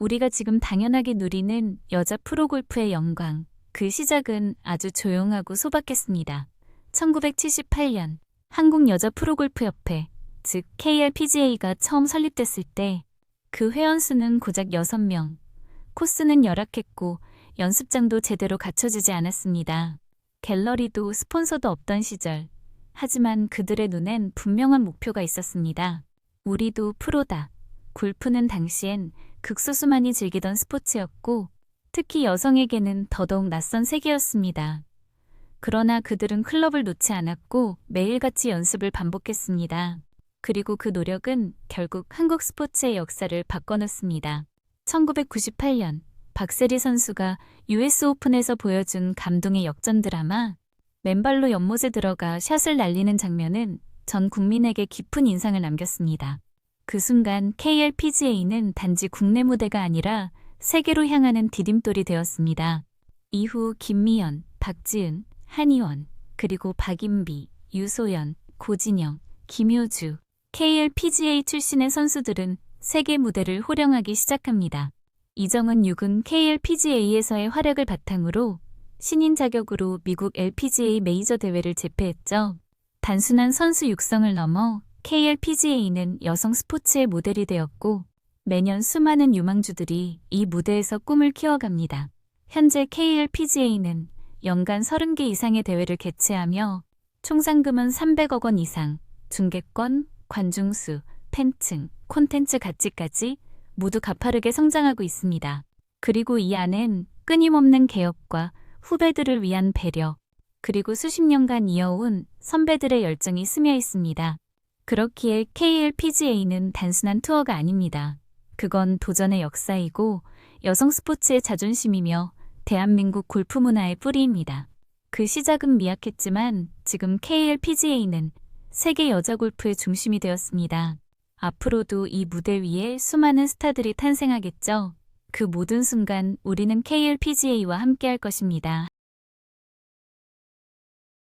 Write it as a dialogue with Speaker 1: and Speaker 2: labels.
Speaker 1: 우리가 지금 당연하게 누리는 여자 프로골프의 영광. 그 시작은 아주 조용하고 소박했습니다. 1978년 한국 여자 프로골프협회, 즉 KRPGA가 처음 설립됐을 때 그 회원 수는 고작 6명, 코스는 열악했고 연습장도 제대로 갖춰지지 않았습니다. 갤러리도 스폰서도 없던 시절. 하지만 그들의 눈엔 분명한 목표가 있었습니다. 우리도 프로다. 골프는 당시엔 극소수만이 즐기던 스포츠였고 특히 여성에게는 더더욱 낯선 세계였습니다. 그러나 그들은 클럽을 놓지 않았고 매일같이 연습을 반복했습니다. 그리고 그 노력은 결국 한국 스포츠의 역사를 바꿔놓습니다. 1998년 박세리 선수가 US 오픈에서 보여준 감동의 역전 드라마 맨발로 연못에 들어가 샷을 날리는 장면은 전 국민에게 깊은 인상을 남겼습니다. 그 순간 KLPGA는 단지 국내 무대가 아니라 세계로 향하는 디딤돌이 되었습니다. 이후 김미연, 박지은, 한희원, 그리고 박인비, 유소연, 고진영, 김효주, KLPGA 출신의 선수들은 세계 무대를 호령하기 시작합니다. 이정은 6은 KLPGA에서의 활약을 바탕으로 신인 자격으로 미국 LPGA 메이저 대회를 제패했죠. 단순한 선수 육성을 넘어 KLPGA는 여성 스포츠의 모델이 되었고 매년 수많은 유망주들이 이 무대에서 꿈을 키워갑니다. 현재 KLPGA는 연간 30개 이상의 대회를 개최하며 총 상금은 300억 원 이상, 중계권, 관중수, 팬층, 콘텐츠 가치까지 모두 가파르게 성장하고 있습니다. 그리고 이 안엔 끊임없는 개혁과 후배들을 위한 배려, 그리고 수십 년간 이어온 선배들의 열정이 스며 있습니다. 그렇기에 KLPGA는 단순한 투어가 아닙니다. 그건 도전의 역사이고 여성 스포츠의 자존심이며 대한민국 골프 문화의 뿌리입니다. 그 시작은 미약했지만 지금 KLPGA는 세계 여자 골프의 중심이 되었습니다. 앞으로도 이 무대 위에 수많은 스타들이 탄생하겠죠. 그 모든 순간 우리는 KLPGA와 함께할 것입니다.